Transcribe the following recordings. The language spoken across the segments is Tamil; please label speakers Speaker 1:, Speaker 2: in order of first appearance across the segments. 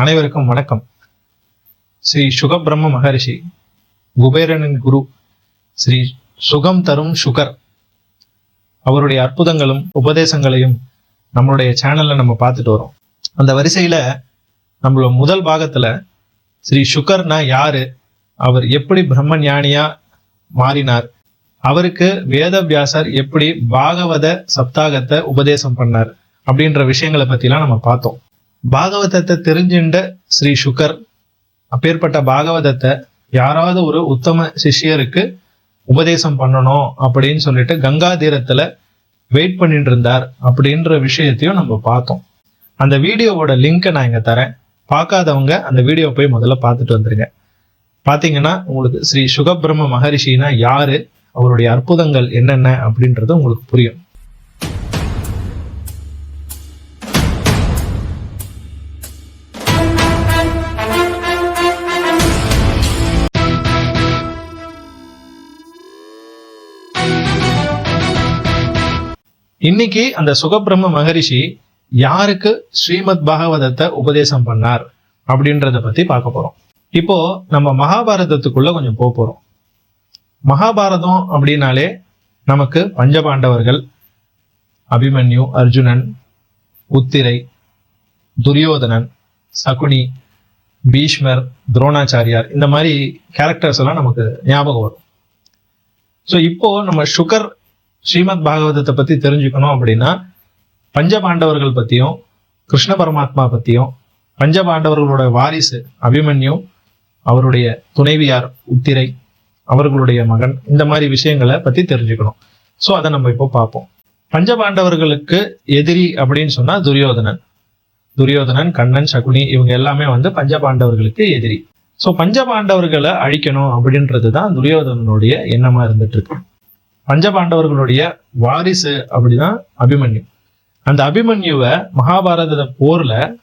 Speaker 1: அனைவருக்கும் வணக்கம். ஸ்ரீ சுகபிரம்ம மகரிஷி குபேரனின் குரு ஸ்ரீ சுகம் தரும் சுகர். அவருடைய அற்புதங்களும் உபதேசங்களையும் நம்மளுடைய சேனல்ல நம்ம பார்த்துட்டு வரோம். அந்த வரிசையில நம்மளோட முதல் பாகத்துல ஸ்ரீ சுகர்னா யாரு அவர் எப்படி பிரம்ம ஞானியா மாறினார் அவருக்கு வேதவியாசர் எப்படி பாகவத சப்தாகத்தை உபதேசம் பண்ணார் அப்படின்ற விஷயங்களை பத்திலாம் நம்ம பார்த்தோம். பாகவதத்தை தெரிஞ்சுண்ட ஸ்ரீ சுகர் அப்பேற்பட்ட பாகவதத்தை யாராவது ஒரு உத்தம சிஷ்யருக்கு உபதேசம் பண்ணணும் அப்படின்னு சொல்லிட்டு கங்கா தீரத்துல வெயிட் பண்ணிட்டு இருந்தார் அப்படின்ற விஷயத்தையும் நம்ம பார்த்தோம். அந்த வீடியோவோட லிங்கை நான் இங்க தரேன். பார்க்காதவங்க அந்த வீடியோ போய் முதல்ல பார்த்துட்டு வந்துருங்க. பாத்தீங்கன்னா உங்களுக்கு ஸ்ரீ சுகபிரம்ம மகரிஷினா யாரு? அவருடைய அற்புதங்கள் என்னென்ன அப்படின்றது உங்களுக்கு புரியும். இன்னைக்கு அந்த சுகபிரம்ம மகரிஷி யாருக்கு ஸ்ரீமத் பாகவதத்தை உபதேசம் பண்ணார் அப்படின்றத பத்தி பார்க்க போறோம். இப்போ நம்ம மகாபாரதத்துக்குள்ள கொஞ்சம் போக போறோம். மகாபாரதம் அப்படின்னாலே நமக்கு பஞ்சபாண்டவர்கள் அபிமன்யு அர்ஜுனன் உத்திரை துரியோதனன் சகுனி பீஷ்மர் துரோணாச்சாரியார் இந்த மாதிரி கேரக்டர்ஸ் எல்லாம் நமக்கு ஞாபகம் வரும். ஸோ இப்போ நம்ம சுகர் ஸ்ரீமத் பாகவதத்தை பத்தி தெரிஞ்சுக்கணும் அப்படின்னா பஞ்சபாண்டவர்கள் பத்தியும் கிருஷ்ண பரமாத்மா பத்தியும் பஞ்சபாண்டவர்களோட வாரிசு அபிமன்யு அவருடைய துணைவியார் உத்திரை அவர்களுடைய மகன் இந்த மாதிரி விஷயங்களை பத்தி தெரிஞ்சுக்கணும். ஸோ அதை நம்ம இப்போ பார்ப்போம். பஞ்சபாண்டவர்களுக்கு எதிரி அப்படின்னு சொன்னா துரியோதனன். துரியோதனன் கண்ணன் சகுனி இவங்க எல்லாமே வந்து பஞ்சபாண்டவர்களுக்கு எதிரி. ஸோ பஞ்சபாண்டவர்களை அழிக்கணும் அப்படின்றது தான் துரியோதனனுடைய எண்ணமா இருந்துட்டு இருக்கு. பஞ்சபாண்டவர்களுடைய வாரிசு அப்படிதான் அபிமன்யு. அந்த அபிமன்யுவை மகாபாரத போர்ல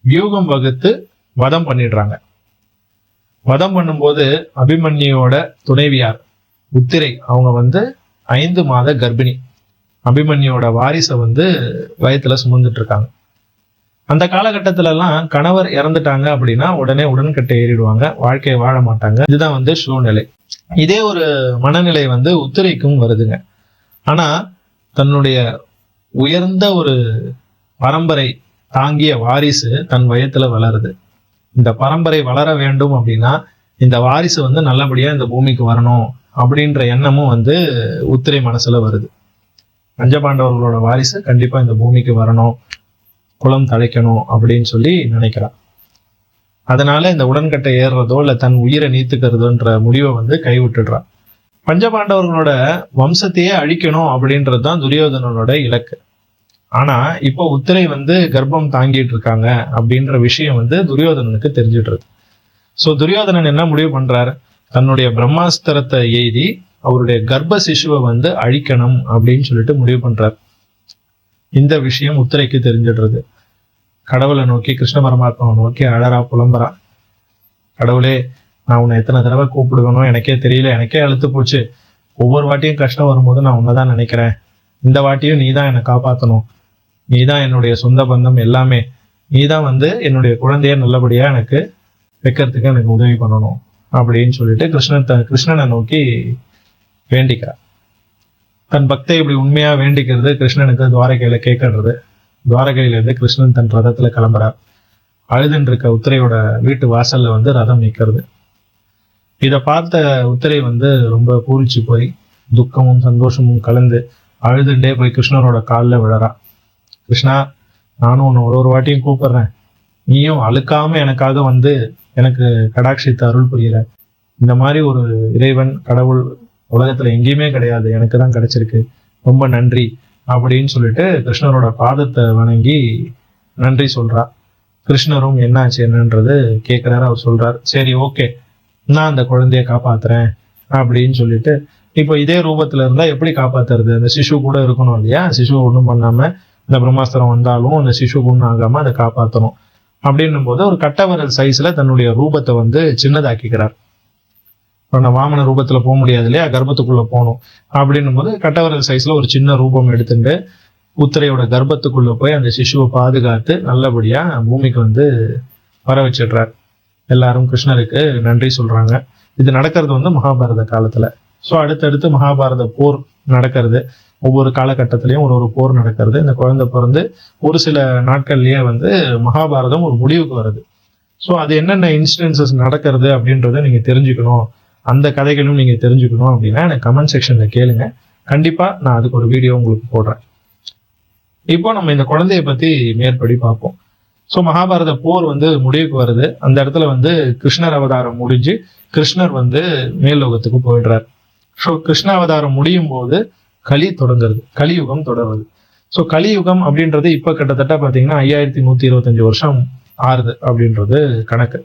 Speaker 1: வியூகம் வகுத்து வதம் பண்ணிடுறாங்க. வதம் பண்ணும்போது அபிமன்யுவோட துணைவியார் உத்திரை அவங்க வந்து ஐந்து மாத கர்ப்பிணி. அபிமன்யுவோட வாரிசை வந்து வயத்துல சுமந்துட்டு இருக்காங்க அந்த காலகட்டத்திலலாம் கணவர் இறந்துட்டாங்க அப்படின்னா உடனே உடன்கட்டை ஏறிடுவாங்க வாழ்க்கையை வாழ மாட்டாங்க. இதுதான் வந்து சூழ்நிலை. இதே ஒரு மனநிலை வந்து உத்திரைக்கும் வருதுங்க. ஆனா தன்னுடைய உயர்ந்த ஒரு பரம்பரை தாங்கிய வாரிசு தன் வயத்துல வளருது. இந்த பரம்பரை வளர வேண்டும் அப்படின்னா இந்த வாரிசு வந்து நல்லபடியா இந்த பூமிக்கு வரணும் அப்படின்ற எண்ணமும் வந்து உத்திரை மனசுல வருது. பஞ்சபாண்டவர்களோட வாரிசு கண்டிப்பா இந்த பூமிக்கு வரணும் குளம் தழைக்கணும் அப்படின்னு சொல்லி நினைக்கிறான். அதனால இந்த உடன்கட்டை ஏறுறதோ இல்லை தன் உயிரை நீத்துக்கிறதுன்ற முடிவை வந்து கைவிட்டுடுறான். பஞ்சபாண்டவர்களோட வம்சத்தையே அழிக்கணும் அப்படின்றது தான் துரியோதனனோட இலக்கு. ஆனா இப்போ உத்திரை வந்து கர்ப்பம் தாங்கிட்டு இருக்காங்க அப்படின்ற விஷயம் வந்து துரியோதனனுக்கு தெரிஞ்சிடுறது. ஸோ துரியோதனன் என்ன முடிவு பண்றாரு? தன்னுடைய பிரம்மாஸ்திரத்தை எய்தி அவருடைய கர்ப்ப சிசுவை வந்து அழிக்கணும் அப்படின்னு சொல்லிட்டு முடிவு பண்றார். இந்த விஷயம் உத்திரைக்கு தெரிஞ்சிடுறது. கடவுளை நோக்கி கிருஷ்ண பரமாத்மாவை நோக்கி அழறா புலம்புறா. கடவுளே நான் உன்னை எத்தனை தடவை கூப்பிடுக்கணும் எனக்கே தெரியல எனக்கே அழுத்து போச்சு. ஒவ்வொரு வாட்டியும் கஷ்டம் வரும்போது நான் உன்னதான் நினைக்கிறேன். இந்த வாட்டியும் நீ தான் என்னை காப்பாற்றணும் நீ தான் என்னுடைய சொந்த பந்தம் எல்லாமே. நீ தான் வந்து என்னுடைய குழந்தைய நல்லபடியா எனக்கு வைக்கிறதுக்கு எனக்கு உதவி பண்ணணும் அப்படின்னு சொல்லிட்டு கிருஷ்ணன் கிருஷ்ணனை நோக்கி வேண்டிக்கிறார். தன் பக்தை இப்படி உண்மையா வேண்டிக்கிறது கிருஷ்ணனுக்கு துவாரகையில கேட்கறது. துவாரகையில இருந்து கிருஷ்ணன் தன் ரதத்துல கிளம்புறார். அழுதுன்னு இருக்க உத்திரையோட வீட்டு வாசல்ல வந்து ரதம் நிற்கிறது இதை பார்த்த உத்திரை வந்து ரொம்ப பூரிச்சு போய் துக்கமும் சந்தோஷமும் கலந்து அழுதுண்டே போய் கிருஷ்ணரோட காலில் விழறா. கிருஷ்ணா நானும் உன்னை ஒரு ஒரு வாட்டியும் கூப்பிடுறேன். நீயும் அழுக்காம எனக்காக வந்து எனக்கு கடாட்சித்து அருள் புரியிற. இந்த மாதிரி ஒரு இறைவன் கடவுள் உலகத்துல எங்கேயுமே கிடையாது. எனக்கு தான் கிடைச்சிருக்கு. ரொம்ப நன்றி. அப்படின்னு சொல்லிட்டு கிருஷ்ணரோட பாதத்தை வணங்கி நன்றி சொல்றா. கிருஷ்ணரும் என்னாச்சு என்னன்றது கேட்குறாரு அவர் சொல்றார். சரி ஓகே. நான் அந்த குழந்தைய காப்பாத்துறேன் அப்படின்னு சொல்லிட்டு இப்போ இதே ரூபத்துல இருந்தா எப்படி காப்பாத்துறது? அந்த சிசு கூட இருக்கணும் இல்லையா? சிசு ஒன்றும் பண்ணாம இந்த பிரம்மாஸ்திரம் வந்தாலும் அந்த சிசு ஒன்றும் ஆகாம அதை காப்பாற்றணும் அப்படின்னும் போது ஒரு கட்டவரல் சைஸ்ல தன்னுடைய ரூபத்தை வந்து சின்னதாக்கிக்கிறார். நான் வாமன ரூபத்துல போக முடியாது இல்லையா? கர்ப்பத்துக்குள்ள போகணும். அப்படின்னும் போது கட்டவரல் சைஸ்ல ஒரு சின்ன ரூபம் எடுத்துட்டு உத்திரையோட கர்ப்பத்துக்குள்ள போய் அந்த சிசுவை பாதுகாத்து நல்லபடியா பூமிக்கு வந்து வர வச்சிடுறார். எல்லாரும் கிருஷ்ணருக்கு நன்றி சொல்றாங்க. இது நடக்கிறது வந்து மகாபாரத காலத்துல. ஸோ அடுத்தடுத்து மகாபாரத போர் நடக்கிறது. ஒவ்வொரு காலகட்டத்திலையும் ஒரு ஒரு போர் நடக்கிறது. இந்த குழந்தை பிறந்து ஒரு சில நாட்கள்லயே வந்து மகாபாரதம் ஒரு முடிவுக்கு வருது. ஸோ அது என்னென்ன இன்சிடென்சஸ் நடக்கிறது அப்படின்றத நீங்க தெரிஞ்சுக்கணும். அந்த கதைகளும் நீங்க தெரிஞ்சுக்கணும் அப்படின்னா எனக்கு கமெண்ட் செக்ஷன்ல கேளுங்க. கண்டிப்பா நான் அதுக்கு ஒரு வீடியோ உங்களுக்கு போடுறேன். இப்போ நம்ம இந்த குழந்தைய பத்தி மேற்படி பார்ப்போம். ஸோ மகாபாரத போர் வந்து முடிவுக்கு வருது. அந்த இடத்துல வந்து கிருஷ்ணர் அவதாரம் முடிஞ்சு கிருஷ்ணர் வந்து மேல்லோகத்துக்கு போயிடுறார். ஸோ கிருஷ்ண அவதாரம் முடியும் போது கலி தொடங்குறது கலியுகம் தொடருது. ஸோ கலியுகம் அப்படின்றது இப்போ கிட்டத்தட்ட பார்த்தீங்கன்னா ஐயாயிரத்தி நூத்தி இருபத்தஞ்சு வருஷம் ஆறுது அப்படின்றது கணக்கு.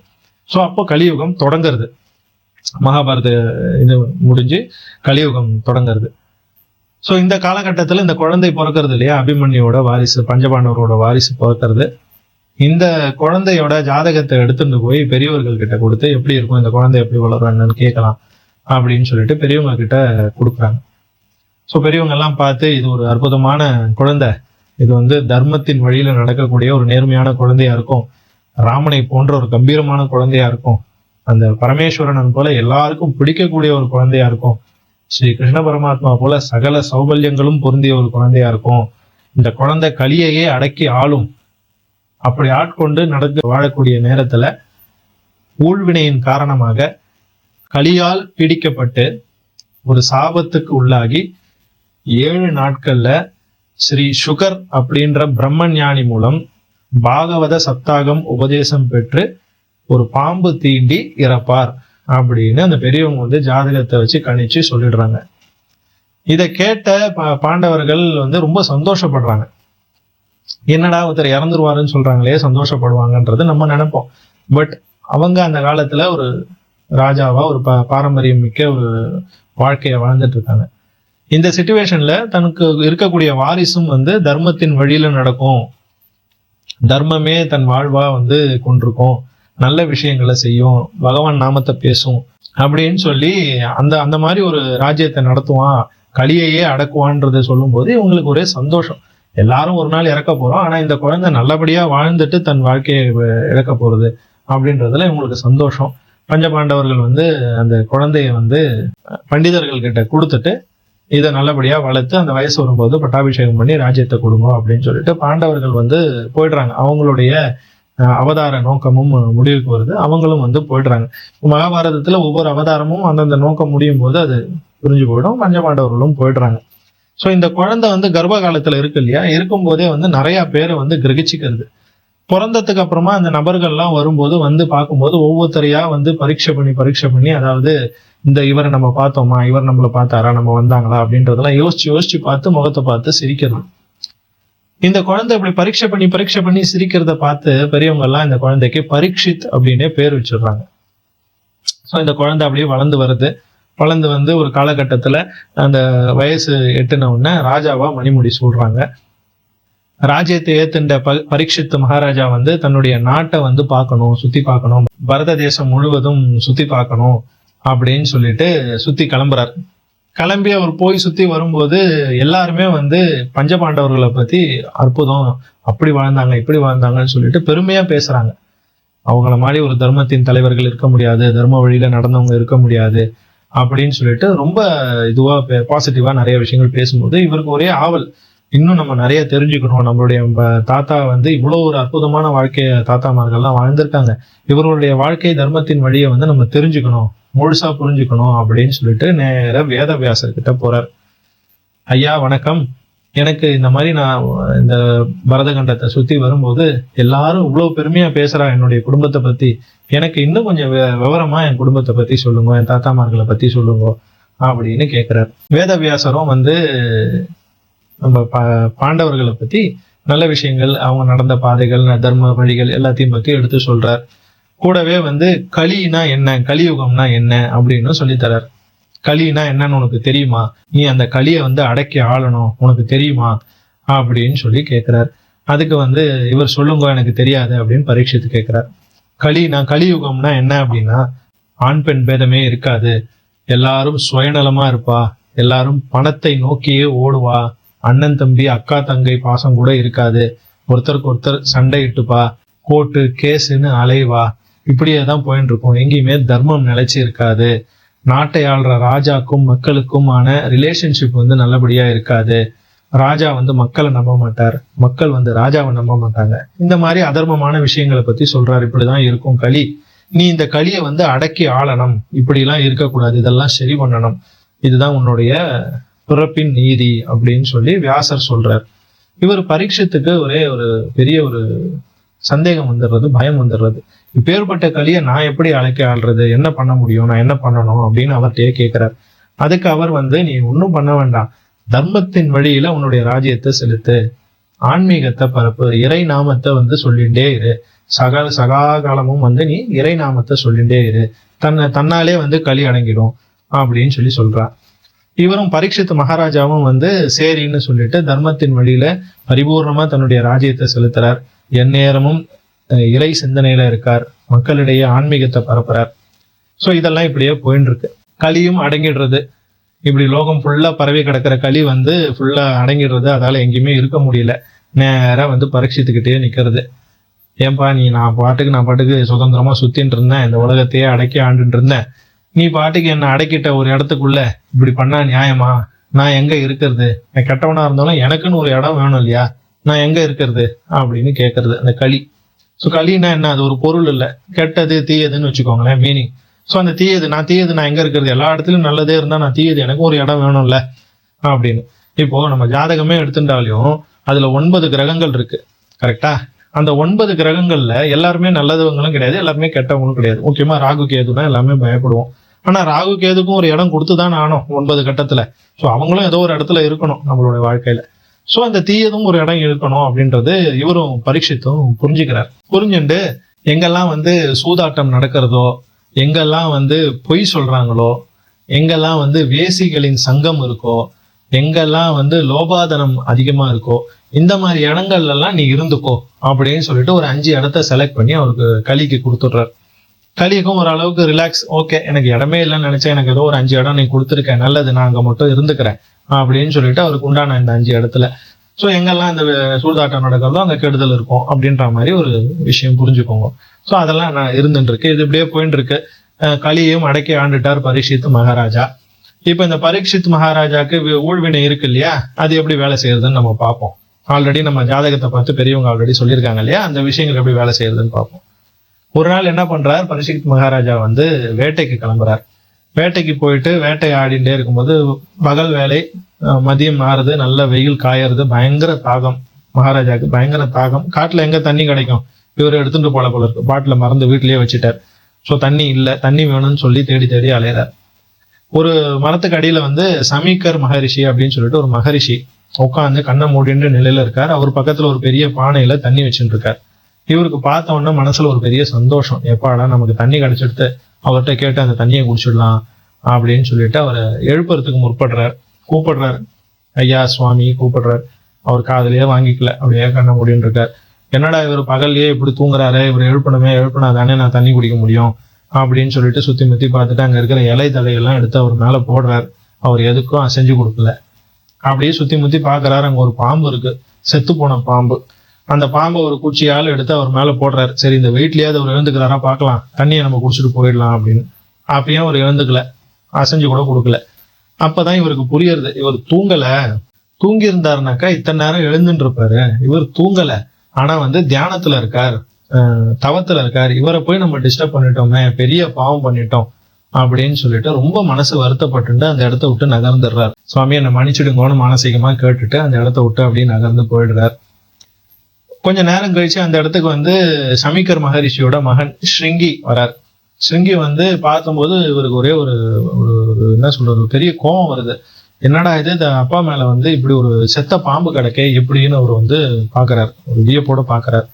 Speaker 1: ஸோ அப்போ கலியுகம் தொடங்குறது. மகாபாரத இது முடிஞ்சு கலியுகம் தொடங்குறது. ஸோ இந்த காலகட்டத்தில் இந்த குழந்தை பிறக்கிறது இல்லையா? அபிமன்யோட வாரிசு பஞ்சபாண்டவரோட வாரிசு பிறக்கிறது. இந்த குழந்தையோட ஜாதகத்தை எடுத்துட்டு போய் பெரியவர்கள் கிட்ட கொடுத்து எப்படி இருக்கும் இந்த குழந்தை எப்படி வளரும் கேட்கலாம் அப்படின்னு சொல்லிட்டு பெரியவங்க கிட்ட கொடுக்குறாங்க. ஸோ பெரியவங்க எல்லாம் பார்த்து இது ஒரு அற்புதமான குழந்தை. இது வந்து தர்மத்தின் வழியில நடக்கக்கூடிய ஒரு நேர்மையான குழந்தையா இருக்கும். ராமனை போன்ற ஒரு கம்பீரமான குழந்தையா இருக்கும். அந்த பரமேஸ்வரனன் போல எல்லாருக்கும் பிடிக்கக்கூடிய ஒரு குழந்தையா இருக்கும். ஸ்ரீ கிருஷ்ண பரமாத்மா போல சகல சௌபல்யங்களும் பொருந்திய ஒரு குழந்தையா இருக்கும். இந்த குழந்தை கலியையே அடக்கி ஆளும். அப்படி ஆட்கொண்டு நடந்து வாழக்கூடிய நேரத்துல ஊழ்வினையின் காரணமாக கலியால் பீடிக்கப்பட்டு ஒரு சாபத்துக்கு உள்ளாகி ஏழு நாட்கள்ல ஸ்ரீ சுகர் அப்படின்ற பிரம்மஞானி மூலம் பாகவத சப்தாகம் உபதேசம் பெற்று ஒரு பாம்பு தீண்டி இறப்பார் அப்படின்னு அந்த பெரியவங்க வந்து ஜாதகத்தை வச்சு கணிச்சு சொல்லிடுறாங்க. இதை கேட்ட பா- பாண்டவர்கள் வந்து ரொம்ப சந்தோஷப்படுறாங்க. என்னடா ஒருத்தர் இறந்துருவாருன்னு சொல்றாங்களே சந்தோஷப்படுவாங்கன்றது நம்ம நினைப்போம். பட் அவங்க அந்த காலத்துல ஒரு ராஜாவா ஒரு பா பாரம்பரியம் மிக்க ஒரு வாழ்க்கையை வாழ்ந்துட்டு இருக்காங்க. இந்த சுச்சுவேஷன்ல தனக்கு இருக்கக்கூடிய வாரிசும் வந்து தர்மத்தின் வழியில நடக்கும். தர்மமே தன் வாழ்வா வந்து கொண்டிருக்கும். நல்ல விஷயங்களை செய்யும் பகவான் நாமத்தை பேசும் அப்படின்னு சொல்லி அந்த அந்த மாதிரி ஒரு ராஜ்யத்தை நடத்துவான். கலியையே அடக்குவான்றதை சொல்லும்போது இவங்களுக்கு ஒரே சந்தோஷம். எல்லாரும் ஒரு நாள் இறக்க போறோம். ஆனா இந்த குழந்தை நல்லபடியா வாழ்ந்துட்டு தன் வாழ்க்கையை இழக்க போறது அப்படின்றதுல இவங்களுக்கு சந்தோஷம். பஞ்சபாண்டவர்கள் வந்து அந்த குழந்தைய வந்து பண்டிதர்கள் கிட்ட கொடுத்துட்டு இதை நல்லபடியா வளர்த்து அந்த வயசு வரும்போது பட்டாபிஷேகம் பண்ணி ராஜ்யத்தை கொடுங்க அப்படின்னு சொல்லிட்டு பாண்டவர்கள் வந்து போயிடுறாங்க. அவங்களுடைய அவதார நோக்கமும் முடிவுக்கு வருது. அவங்களும் வந்து போயிடுறாங்க. மகாபாரதத்துல ஒவ்வொரு அவதாரமும் அந்தந்த நோக்கம் முடியும் போது அது புரிஞ்சு போயிடும். பஞ்சபாண்டவர்களும் போயிடுறாங்க. ஸோ இந்த குழந்தை வந்து கர்ப்ப காலத்துல இருக்கு இல்லையா? இருக்கும் போதே வந்து நிறைய பேரை வந்து கிரகிச்சுக்கிறது. பிறந்ததுக்கு அப்புறமா அந்த நபர்கள்லாம் வரும்போது வந்து பார்க்கும்போது ஒவ்வொருத்தரையா வந்து பரீட்சை பண்ணி பரீட்சை பண்ணி அதாவது இந்த இவரை நம்ம பார்த்தோமா? இவர் நம்மள பார்த்தாரா? நம்ம வந்தாங்களா? அப்படின்றதெல்லாம் யோசிச்சு யோசிச்சு பார்த்து முகத்தை பார்த்து சிரிக்கிறது. இந்த குழந்தை இப்படி பரீட்சை பண்ணி பரீட்சை பண்ணி சிரிக்கிறத பார்த்து பெரியவங்க எல்லாம் இந்த குழந்தைக்கு பரீட்சித் அப்படின்னே பேர் வச்சிடுறாங்க. ஸோ இந்த குழந்தை அப்படியே வளர்ந்து வருது. வளர்ந்து வந்து ஒரு காலகட்டத்துல அந்த வயசு எட்டுன உடனே ராஜாவா மணிமுடி சொல்றாங்க. ராஜ்யத்தை ஏத்துண்ட ப பரீட்சித் மகாராஜா வந்து தன்னுடைய நாட்டை வந்து பார்க்கணும் சுத்தி பார்க்கணும். பரத தேசம் முழுவதும் சுத்தி பார்க்கணும் அப்படின்னு சொல்லிட்டு சுத்தி கிளம்புறாரு. கிளம்பி அவர் போய் சுத்தி வரும்போது எல்லாருமே வந்து பஞ்சபாண்டவர்களை பத்தி அற்புதம் அப்படி வாழ்ந்தாங்க இப்படி வாழ்ந்தாங்கன்னு சொல்லிட்டு பெருமையா பேசுறாங்க. அவங்கள மாதிரி ஒரு தர்மத்தின் தலைவர்கள் இருக்க முடியாது தர்ம வழியில நடந்தவங்க இருக்க முடியாது அப்படின்னு சொல்லிட்டு ரொம்ப இதுவா பாசிட்டிவா நிறைய விஷயங்கள் பேசும்போது இவருக்கு ஒரே ஆவல். இன்னும் நம்ம நிறைய தெரிஞ்சுக்கணும். நம்மளுடைய தாத்தா வந்து இவ்வளோ ஒரு அற்புதமான வாழ்க்கையை தாத்தாமார்கள்லாம் வாழ்ந்திருக்காங்க. இவர்களுடைய வாழ்க்கை தர்மத்தின் வழியை வந்து நம்ம தெரிஞ்சுக்கணும். முழுசா புரிஞ்சுக்கணும் அப்படின்னு சொல்லிட்டு நேர வேதவியாசர் கிட்ட போறார். ஐயா வணக்கம். எனக்கு இந்த மாதிரி நான் இந்த பரதகண்டத்தை சுத்தி வரும்போது எல்லாரும் இவ்வளவு பெருமையா பேசுறா என்னுடைய குடும்பத்தை பத்தி. எனக்கு இன்னும் கொஞ்சம் விவரமா என் குடும்பத்தை பத்தி சொல்லுங்க என் தாத்தாமார்களை பத்தி சொல்லுங்க அப்படின்னு கேட்கிறார் வேதவியாசரும் வந்து நம்ம பா- பாண்டவர்களை பத்தி நல்ல விஷயங்கள் அவங்க நடந்த பாதைகள் ந- தர்ம வழிகள் எல்லாத்தையும் பத்தி எடுத்து சொல்றார். கூடவே வந்து களினா என்ன கலியுகம்னா என்ன அப்படின்னு சொல்லித்தரார் களினா என்னன்னு உனக்கு தெரியுமா? நீ அந்த களியை வந்து அடக்கி ஆளணும் உனக்கு தெரியுமா? அப்படின்னு சொல்லி கேட்கிறார் அதுக்கு வந்து இவர் சொல்லுங்க எனக்கு தெரியாது அப்படின்னு பரீட்சித்து கேட்கிறார் களினா கலியுகம்னா என்ன அப்படின்னா ஆண் பெண் பேதமே இருக்காது. எல்லாரும் சுயநலமா இருப்பா. எல்லாரும் பணத்தை நோக்கியே ஓடுவா. அண்ணன் தம்பி அக்கா தங்கை பாசம் கூட இருக்காது. ஒருத்தருக்கு ஒருத்தர் சண்டை இட்டுப்பா. கோர்ட்டு கேஸுன்னு அலைவா. இப்படியே தான் போயிட்டு இருக்கும். எங்கேயுமே தர்மம் நிலைச்சி இருக்காது நாட்டை ஆள்ற ராஜாக்கும் மக்களுக்குமான ரிலேஷன்ஷிப் வந்து நல்லபடியா இருக்காது. ராஜா வந்து மக்களை நம்ப மாட்டார். மக்கள் வந்து ராஜாவை நம்ப மாட்டாங்க. இந்த மாதிரி அதர்மமான விஷயங்களை பத்தி சொல்றாரு. இப்படிதான் இருக்கும் களி. நீ இந்த களியை வந்து அடக்கி ஆளணும். இப்படிலாம் இருக்கக்கூடாது. இதெல்லாம் சரி பண்ணணும். இதுதான் உன்னுடைய பிறப்பின் நீதி அப்படின்னு சொல்லி வியாசர் சொல்றார். இவர் பரீட்சத்துக்கு ஒரே ஒரு பெரிய ஒரு சந்தேகம் வந்துடுறது பயம் வந்துடுறது. இப்பேற்பட்ட களியை நான் எப்படி அழைக்க ஆள்றது? என்ன பண்ண முடியும்? நான் என்ன பண்ணணும்? அப்படின்னு அவர்கிட்டயே கேட்கிறார். அதுக்கு அவர் வந்து நீ ஒன்றும் பண்ண வேண்டாம். தர்மத்தின் வழியில உன்னுடைய ராஜ்யத்தை செலுத்து. ஆன்மீகத்தை பரப்பு. இறை நாமத்தை வந்து சொல்லிண்டே இரு. சகா சகாகாலமும் வந்து நீ இறை நாமத்தை சொல்லிண்டே இரு. தன்னை தன்னாலே வந்து களி அடங்கிடும். அப்படின்னு சொல்லி சொல்றார். இவரும் பரீட்சித் மகாராஜாவும் வந்து சரின்னு சொல்லிட்டு தர்மத்தின் வழியில பரிபூர்ணமா தன்னுடைய ராஜ்யத்தை செலுத்துறார். எந்நேரமும் இறை சிந்தனையில இருக்கார். மக்களிடையே ஆன்மீகத்தை பரப்புறார். ஸோ இதெல்லாம் இப்படியே போயின்னு இருக்கு களியும் அடங்கிடுறது. இப்படி லோகம் ஃபுல்லா பரவி கிடக்கிற களி வந்து ஃபுல்லா அடங்கிடுறது. அதால எங்கேயுமே இருக்க முடியல. நேராக வந்து பரீட்சித்துக்கிட்டே நிக்கிறது. ஏன்பா நீ நான் பாட்டுக்கு நான் பாட்டுக்கு சுதந்திரமா சுத்தின்னு இருந்தேன். இந்த உலகத்தையே அடக்கி ஆண்டுட்டு இருந்தேன். நீ பாட்டுக்கு என்னை அடக்கிட்ட ஒரு இடத்துக்குள்ள இப்படி பண்ணா நியாயமா? நான் எங்க இருக்கிறது? நான் கெட்டவனா இருந்தாலும் எனக்குன்னு ஒரு இடம் வேணும் இல்லையா? நான் எங்க இருக்கிறது? அப்படின்னு கேட்கறது அந்த களி. ஸோ களின்னா என்ன? அது ஒரு பொருள் இல்லை. கெட்டது தீயதுன்னு வச்சுக்கோங்களேன் மீனிங் ஸோ அந்த தீயது நான் தீயது நான் எங்க இருக்கிறது? எல்லா இடத்துலயும் நல்லதே இருந்தால் நான் தீயது எனக்கு ஒரு இடம் வேணும்ல அப்படின்னு. இப்போ நம்ம ஜாதகமே எடுத்துட்டாலையும் அதுல ஒன்பது கிரகங்கள் இருக்கு. கரெக்டா அந்த ஒன்பது கிரகங்கள்ல எல்லாருமே நல்லதவங்களும் கிடையாது எல்லாருமே கெட்டவங்களும் கிடையாது. முக்கியமா ராகு கேதுனா எல்லாமே பயப்படுவோம். ஆனா ராகு கேதுக்கும் ஒரு இடம் கொடுத்துதான் ஆனோம் ஒன்பது கட்டத்துல. ஸோ அவங்களும் ஏதோ ஒரு இடத்துல இருக்கணும் நம்மளுடைய வாழ்க்கையில. ஸோ அந்த தீயதும் ஒரு இடம் இருக்கணும் அப்படின்றது இவரும் பரீட்சித்தும் புரிஞ்சுக்கிறார். புரிஞ்சுண்டு எங்கெல்லாம் வந்து சூதாட்டம் நடக்கிறதோ எங்கெல்லாம் வந்து பொய் சொல்கிறாங்களோ எங்கெல்லாம் வந்து வேசிகளின் சங்கம் இருக்கோ எங்கெல்லாம் வந்து லோபாதனம் அதிகமாக இருக்கோ இந்த மாதிரி இடங்கள்லாம் நீ இருந்துக்கோ அப்படின்னு சொல்லிட்டு ஒரு அஞ்சு இடத்த செலக்ட் பண்ணி அவருக்கு களிக்கு கொடுத்துட்றாரு. களிக்கும் ஓரளவுக்கு ரிலாக்ஸ் ஓகே எனக்கு இடமே இல்லைன்னு நினச்சா எனக்கு ஏதோ ஒரு அஞ்சு இடம் நீ கொடுத்துருக்க நல்லது நான் அங்கே மட்டும் இருந்துக்கிறேன். அப்படின்னு சொல்லிட்டு அவருக்கு உண்டான இந்த அஞ்சு இடத்துல. ஸோ எங்கெல்லாம் இந்த சூதாட்டம் நடக்கிறதோ அங்கே கெடுதல் இருக்கும் அப்படின்ற மாதிரி ஒரு விஷயம் புரிஞ்சுக்கோங்க. ஸோ அதெல்லாம் நான் இருந்துட்டு இருக்கு இது இப்படியே போயிட்டு இருக்கு கலியையும் அடக்கி ஆண்டுட்டார் பரீட்சித் மகாராஜா. இப்போ இந்த பரீட்சித் மகாராஜாக்கு ஊழ்வினை இருக்கு இல்லையா? அது எப்படி வேலை செய்யறதுன்னு நம்ம பார்ப்போம். ஆல்ரெடி நம்ம ஜாதகத்தை பார்த்து பெரியவங்க ஆல்ரெடி சொல்லியிருக்காங்க இல்லையா? அந்த விஷயங்கள் எப்படி வேலை செய்யறதுன்னு பார்ப்போம். ஒரு நாள் என்ன பண்றார்? பரீட்சித் மகாராஜா வந்து வேட்டைக்கு கிளம்புறாரு. வேட்டைக்கு போயிட்டு வேட்டை ஆடிண்டே இருக்கும்போது பகல் வேலை மதியம் மாறுது நல்ல வெயில் காயறது பயங்கர தாகம். மகாராஜாவுக்கு பயங்கர தாகம். காட்டில் எங்கே தண்ணி கிடைக்கும்? இவர் எடுத்துட்டு போல போல இருக்கு. பாட்டில மறந்து வீட்லயே வச்சுட்டார். ஸோ தண்ணி இல்லை. தண்ணி வேணும்னு சொல்லி தேடி தேடி அலையிறார். ஒரு மரத்துக்கு அடியில் வந்து சமீக்கர் மகரிஷி அப்படின்னு சொல்லிட்டு ஒரு மகரிஷி உட்காந்து கண்ணை மூடின்ற நிலையில இருக்கார். அவர் பக்கத்தில் ஒரு பெரிய பானையில் தண்ணி வச்சுட்டு இருக்கார். இவருக்கு பார்த்த உடனே மனசுல ஒரு பெரிய சந்தோஷம். எப்பாடா நமக்கு தண்ணி கிடைச்சிடுத்து. அவர்கிட்ட கேட்டு அந்த தண்ணியை குடிச்சிடலாம் அப்படின்னு சொல்லிட்டு அவரை எழுப்புறதுக்கு முற்படுறார். கூப்பிடுறார். ஐயா சுவாமி கூப்பிடுறார். அவர் காதுலயே வாங்கிக்கல. அப்படியே கண்ண முடின்னு இருக்கார். என்னடா இவர் பகல்லையே இப்படி தூங்குறாரு. இவர் எழுப்பணுமே எழுப்பினா தானே நான் தண்ணி குடிக்க முடியும்? அப்படின்னு சொல்லிட்டு சுத்தி முத்தி பார்த்துட்டு அங்க இருக்கிற இலை தலையெல்லாம் எடுத்து அவர் மேல போடுறார். அவர் எதுக்கும் அசைஞ்சு கொடுக்கல. அப்படியே சுத்தி முத்தி பார்க்கறாரு. அங்க ஒரு பாம்பு இருக்கு. செத்து போன பாம்பு. அந்த பாம்பை ஒரு குச்சியால் எடுத்து அவர் மேல போடுறாரு. சரி இந்த வெயிட்லயாவது அவர் எழுந்துக்கிறாரா பார்க்கலாம். தண்ணியை நம்ம குடிச்சிட்டு போயிடலாம் அப்படின்னு. அப்பயும் அவர் எழுந்துக்கல. அசைஞ்சு கூட கொடுக்கல. அப்பதான் இவருக்கு புரியுறது. இவர் தூங்கல. தூங்கி இருந்தாருனாக்கா இத்தனை நேரம் எழுந்துட்டு இருப்பாரு இவர் தூங்கல. ஆனா வந்து தியானத்துல இருக்கார். தவத்துல இருக்கார். இவரை போய் நம்ம டிஸ்டர்ப் பண்ணிட்டோமே. பெரிய பாவம் பண்ணிட்டோம் அப்படின்னு சொல்லிட்டு ரொம்ப மனசு வருத்தப்பட்டு அந்த இடத்த விட்டு நகர்ந்துடுறார். சுவாமி என்னை மன்னிச்சிடுங்கன்னு மானசீகமா கேட்டுட்டு அந்த இடத்த விட்டு அப்படியே நகர்ந்து போயிடுறார். கொஞ்ச நேரம் கழிச்சு அந்த இடத்துக்கு வந்து சமிக்கர் மகரிஷியோட மகன் ஸ்ருங்கி வரார். ஸ்ருங்கி வந்து பார்த்தபோது இவருக்கு ஒரே ஒரு ஒரு- என்ன சொல்றது ஒரு பெரிய கோபம் வருது. என்னடா இது? இந்த அப்பா மேல வந்து இப்படி ஒரு செத்த பாம்பு கிடக்கே எப்படின்னு அவர் வந்து பாக்குறாரு ஒரு வியப்போட பாக்குறாரு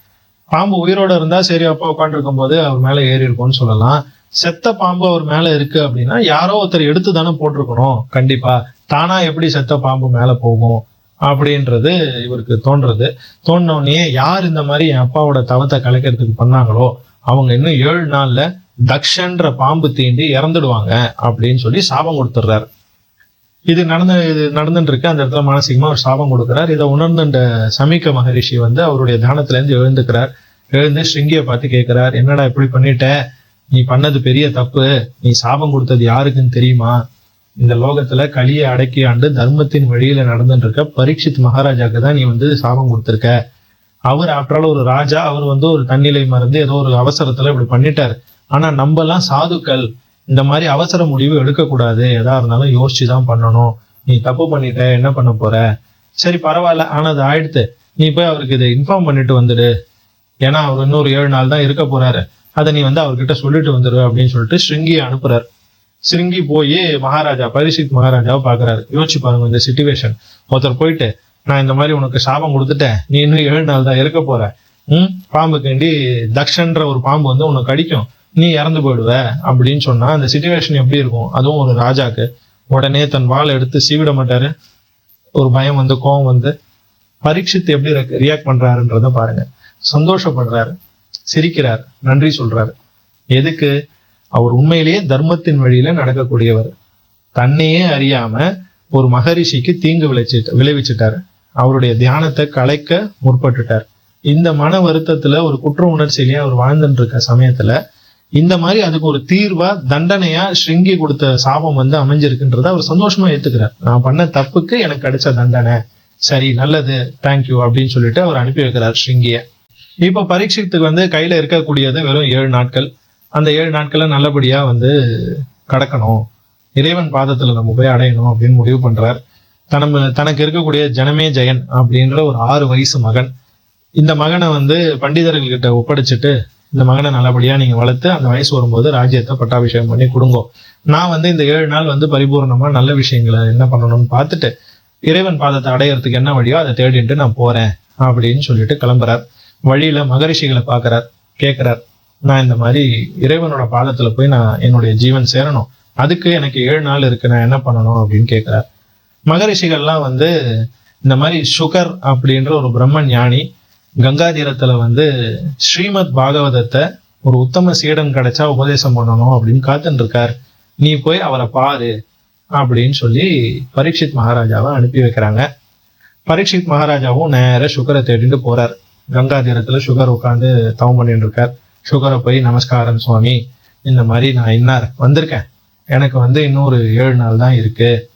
Speaker 1: பாம்பு உயிரோட இருந்தா சரி அப்பா உட்காந்துருக்கும் போது அவர் மேல ஏறி இருக்கும்னு சொல்லலாம். செத்த பாம்பு அவர் மேல இருக்கு அப்படின்னா யாரோ ஒருத்தர் எடுத்து தானே போட்டிருக்கணும். கண்டிப்பா. தானா எப்படி செத்த பாம்பு மேல போகும்? அப்படின்றது இவருக்கு தோன்றது. தோணுன உடனே யார் இந்த மாதிரி என் அப்பாவோட தவத்தை கலைக்கிறதுக்கு பண்ணாங்களோ அவங்க இன்னும் ஏழு நாள்ல தக்ஷன்ற பாம்பு தீண்டி இறந்துடுவாங்க அப்படின்னு சொல்லி சாபம் கொடுத்துட்றாரு. இது நடந்து இது நடந்துட்டு இருக்கு அந்த இடத்துல மானசீகமா ஒரு சாபம் கொடுக்குறார். இதை உணர்ந்துட்ட இந்த சமீக மகரிஷி வந்து அவருடைய தியானத்துல இருந்து எழுந்துக்கிறார். எழுந்து ஸ்ருங்கியை பார்த்து கேட்கிறார் என்னடா இப்படி பண்ணிட்ட? நீ பண்ணது பெரிய தப்பு. நீ சாபம் கொடுத்தது யாருக்குன்னு தெரியுமா? இந்த லோகத்துல கலியை அடக்கி ஆண்டு தர்மத்தின் வழியில நடந்துட்டு இருக்க பரீட்சித் மகாராஜாக்கு தான் நீ வந்து சாபம் கொடுத்துருக்க. அவர் ஆற்றால ஒரு ராஜா அவர் வந்து ஒரு தன்னிலை மறந்து ஏதோ ஒரு அவசரத்துல இப்படி பண்ணிட்டாரு. ஆனா நம்ம எல்லாம் சாதுக்கள் இந்த மாதிரி அவசர முடிவு எடுக்கக்கூடாது. எதா இருந்தாலும் யோசிச்சு தான் பண்ணணும். நீ தப்பு பண்ணிட்ட என்ன பண்ண போற? சரி பரவாயில்ல ஆனா அது ஆயிடுத்து. நீ போய் அவருக்கு இதை இன்ஃபார்ம் பண்ணிட்டு வந்துடு. ஏன்னா அவர் இன்னொரு ஏழு நாள் தான் இருக்க போறாரு. அதை நீ வந்து அவர்கிட்ட சொல்லிட்டு வந்துடு அப்படின்னு சொல்லிட்டு ஸ்ருங்கியை அனுப்புறாரு. ஸ்ருங்கி போய் மகாராஜா பரிசித் மகாராஜாவை பாக்குறாரு யோசிச்சு பாருங்க இந்த சுச்சுவேஷன் ஒருத்தர் போயிட்டு நான் இந்த மாதிரி உனக்கு சாபம் கொடுத்துட்டேன். நீ இன்னும் ஏழு நாள் தான் இருக்க போற. ம் பாம்பு கண்டி தக்ஷன்ற ஒரு பாம்பு வந்து உனக்கு கடிக்கும். நீ இறந்து போயிடுவ. அப்படின்னு சொன்னா அந்த சுச்சுவேஷன் எப்படி இருக்கும்? அதுவும் ஒரு ராஜாக்கு. உடனே தன் வாளை எடுத்து சீவிட மாட்டாரு. ஒரு பயம் வந்து கோபம் வந்து பரீட்சித்து எப்படி ரியாக்ட் பண்றாருன்றத பாருங்க. சந்தோஷப்படுறாரு. சிரிக்கிறார். நன்றி சொல்றாரு. எதுக்கு? அவர் உண்மையிலேயே தர்மத்தின் வழியில நடக்கக்கூடியவர். தன்னையே அறியாம ஒரு மகரிஷிக்கு தீங்கு விளைச்சிட்டு விளைவிச்சிட்டாரு. அவருடைய தியானத்தை கலைக்க முற்பட்டுட்டார். இந்த மன வருத்தத்துல ஒரு குற்ற உணர்ச்சியிலேயே அவர் வாழ்ந்துட்டு இருக்க சமயத்துல இந்த மாதிரி அதுக்கு ஒரு தீர்வா தண்டனையா ஸ்ருங்கி கொடுத்த சாபம் வந்து அமைஞ்சிருக்குன்றத அவர் சந்தோஷமா ஏத்துக்கிறார். நான் பண்ண தப்புக்கு எனக்கு கிடைச்ச தண்டனை. சரி நல்லது தேங்க்யூ அப்படின்னு சொல்லிட்டு அவர் அனுப்பி வைக்கிறார் ஸ்ருங்கிய. இப்போ பரீட்சித்துக்கு வந்து கையில இருக்கக்கூடியது வெறும் ஏழு நாட்கள். அந்த ஏழு நாட்களை நல்லபடியாக வந்து கடக்கணும். இறைவன் பாதத்தில் நம்ம போய் அடையணும் அப்படின்னு முடிவு பண்ணுறார் தனம் தனக்கு இருக்கக்கூடிய ஜனமே ஜெயன் அப்படின்ற ஒரு ஆறு வயசு மகன். இந்த மகனை வந்து பண்டிதர்கள்கிட்ட ஒப்படைச்சிட்டு இந்த மகனை நல்லபடியாக நீங்கள் வளர்த்து அந்த வயசு வரும்போது ராஜ்யத்தை பட்டாபிஷேகம் பண்ணி கொடுங்கோ. நான் வந்து இந்த ஏழு நாள் வந்து பரிபூர்ணமாக நல்ல விஷயங்களை என்ன பண்ணணும்னு பார்த்துட்டு இறைவன் பாதத்தை அடையறதுக்கு என்ன வழியோ அதை தேடிட்டு நான் போகிறேன் அப்படின்னு சொல்லிட்டு கிளம்புறார். வழியில் மகரிஷிகளை பார்க்கறார் கேட்குறார் நான் இந்த மாதிரி இறைவனோட பாதத்துல போய் நான் என்னுடைய ஜீவன் சேரணும். அதுக்கு எனக்கு ஏழு நாள் இருக்கு நான் என்ன பண்ணணும் அப்படின்னு கேட்கிறார் மகரிஷிகள்லாம் வந்து இந்த மாதிரி சுகர் அப்படின்ற ஒரு பிரம்ம ஞானி கங்காதீரத்துல வந்து ஸ்ரீமத் பாகவதத்தை ஒரு உத்தம சீடன் கிடைச்சா உபதேசம் பண்ணணும் அப்படின்னு காத்துட்டு இருக்கார் நீ போய் அவரை பாரு அப்படின்னு சொல்லி பரீட்சித் மகாராஜாவை அனுப்பி வைக்கிறாங்க. பரீட்சித் மகாராஜாவும் நேர சுகரை தேடிட்டு போறார். கங்காதீரத்துல சுகர் உட்காந்து தவம் பண்ணிட்டு இருக்கார் சுகரை போய் நமஸ்காரம் சுவாமி. இந்த மாதிரி நான் இன்னார் வந்திருக்கேன். எனக்கு வந்து இன்னொரு ஏழு நாள் தான் இருக்கு.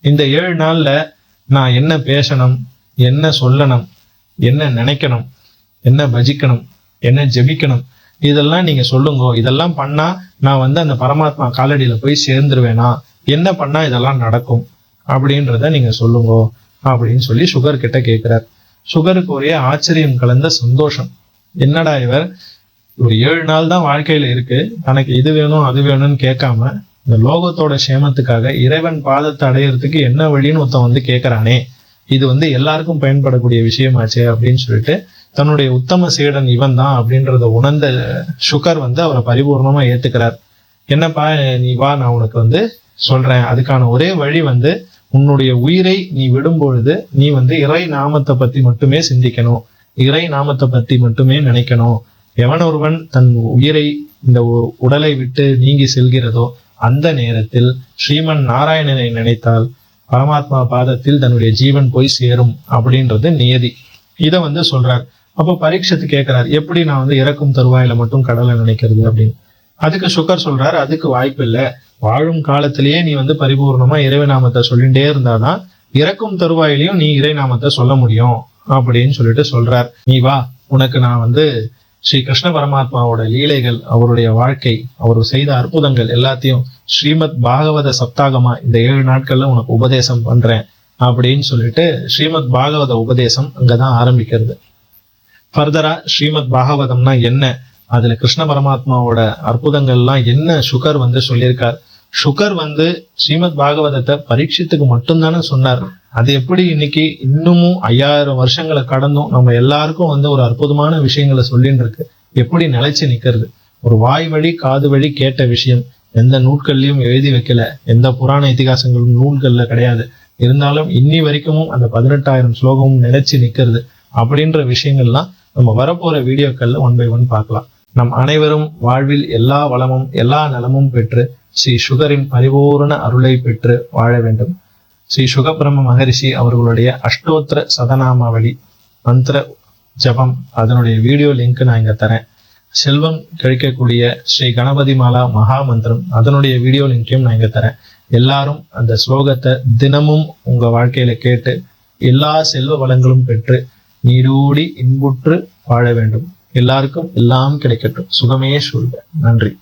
Speaker 1: இந்த ஏழு நாள்ல நான் என்ன பேசணும் என்ன சொல்லணும் என்ன நினைக்கணும் என்ன பஜிக்கணும் என்ன ஜெபிக்கணும் இதெல்லாம் நீங்க சொல்லுங்க. இதெல்லாம் பண்ணா நான் வந்து அந்த பரமாத்மா காலடியில போய் சேர்ந்துருவேனா? என்ன பண்ணா இதெல்லாம் நடக்கும்? அப்படின்றத நீங்க சொல்லுங்க அப்படின்னு சொல்லி சுகர் கிட்ட கேட்குறார் சுகருக்கு ஒரே ஆச்சரியம் கலந்த சந்தோஷம். என்னடா இவர்? ஒரு ஏழு நாள் தான் வாழ்க்கையில இருக்கு. தனக்கு இது வேணும் அது வேணும்னு கேட்காம இந்த லோகத்தோட சேமத்துக்காக இறைவன் பாதத்தை அடையிறதுக்கு என்ன வழின்னு ஒருத்தன் வந்து கேட்கறானே இது வந்து எல்லாருக்கும் பயன்படக்கூடிய விஷயமாச்சே அப்படின்னு சொல்லிட்டு தன்னுடைய உத்தம சீடன் இவன் தான் அப்படின்றத உணர்ந்த சுகர் வந்து அவரை பரிபூர்ணமா ஏத்துக்கிறார். என்னப்பா நீ வா நான் உனக்கு வந்து சொல்றேன். அதுக்கான ஒரே வழி வந்து உன்னுடைய உயிரை நீ விடும் பொழுது நீ வந்து இறை நாமத்தை பத்தி மட்டுமே சிந்திக்கணும். இறை நாமத்தை பத்தி மட்டுமே நினைக்கணும். எவன் ஒருவன் தன் உயிரை இந்த உ- உடலை விட்டு நீங்கி செல்கிறதோ அந்த நேரத்தில் ஸ்ரீமன் நாராயணனை நினைத்தால் பரமாத்மா பாதத்தில் தன்னுடைய ஜீவன் போய் சேரும் அப்படின்றது நியதி. இதை வந்து சொல்றார். அப்போ பரீட்சத்து கேட்கிறார் எப்படி நான் வந்து இறக்கும் தருவாயில மட்டும் கடலை நினைக்கிறது? அப்படின்னு. அதுக்கு சுகர் சொல்றார் அதுக்கு வாய்ப்பு இல்லை வாழும் காலத்திலேயே நீ வந்து பரிபூர்ணமா இறைவநாமத்தை சொல்லிட்டே இருந்தாதான் இறக்கும் தருவாயிலையும் நீ இறைநாமத்தை சொல்ல முடியும். அப்படின்னு சொல்லிட்டு சொல்றார். நீ வா உனக்கு நான் வந்து ஸ்ரீ கிருஷ்ண பரமாத்மாவோட லீலைகள் அவருடைய வாழ்க்கை அவர் செய்த அற்புதங்கள் எல்லாத்தையும் ஸ்ரீமத் பாகவத சப்தாகமா இந்த ஏழு நாட்கள்ல உனக்கு உபதேசம் பண்றேன் அப்படின்னு சொல்லிட்டு ஸ்ரீமத் பாகவத உபதேசம் அங்கதான் ஆரம்பிக்கிறது. ஃபர்தரா ஸ்ரீமத் பாகவதம்னா என்ன? அதுல கிருஷ்ண பரமாத்மாவோட அற்புதங்கள்லாம் என்ன சுகர் வந்து சொல்லியிருக்கார்? சுகர் வந்து ஸ்ரீமத் பாகவதத்தை பரீட்சத்துக்கு மட்டும்தானே சொன்னார். அது எப்படி இன்னைக்கு இன்னமும் ஐயாயிரம் வருஷங்களை கடந்தும் நம்ம எல்லாருக்கும் வந்து ஒரு அற்புதமான விஷயங்களை சொல்லின்னு இருக்கு எப்படி நிலைச்சு நிக்கிறது? ஒரு வாய் வழி காது வழி கேட்ட விஷயம். எந்த நூட்கள்லயும் எழுதி வைக்கல. எந்த புராண இதிகாசங்களும் நூல்கள்ல கிடையாது. இருந்தாலும் இன்னி வரைக்கும் அந்த பதினெட்டாயிரம் ஸ்லோகமும் நிலைச்சு நிக்கிறது. அப்படின்ற விஷயங்கள்லாம் நம்ம வரப்போற வீடியோக்கள்ல ஒன் பை ஒன் பார்க்கலாம். நம் அனைவரும் வாழ்வில் எல்லா வளமும் எல்லா நலமும் பெற்று ஸ்ரீ சுகரின் பரிபூரண அருளை பெற்று வாழ வேண்டும். ஸ்ரீ சுகபிரம்ம மகரிஷி அவர்களுடைய அஷ்டோத்திர சதநாமாவளி மந்திர ஜபம். அதனுடைய வீடியோ லிங்க் நான் இங்க தரேன். செல்வம் கழிக்கக்கூடிய ஸ்ரீ கணபதி மாலா மகா மந்திரம் அதனுடைய வீடியோ லிங்கையும் நான் இங்க தரேன். எல்லாரும் அந்த ஸ்லோகத்தை தினமும் உங்க வாழ்க்கையில கேட்டு எல்லா செல்வ வளங்களும் பெற்று நீடூடி இன்புற்று வாழ வேண்டும். எல்லாருக்கும் எல்லாம் கிடைக்கட்டும். சுகமே சொல்க நன்றி.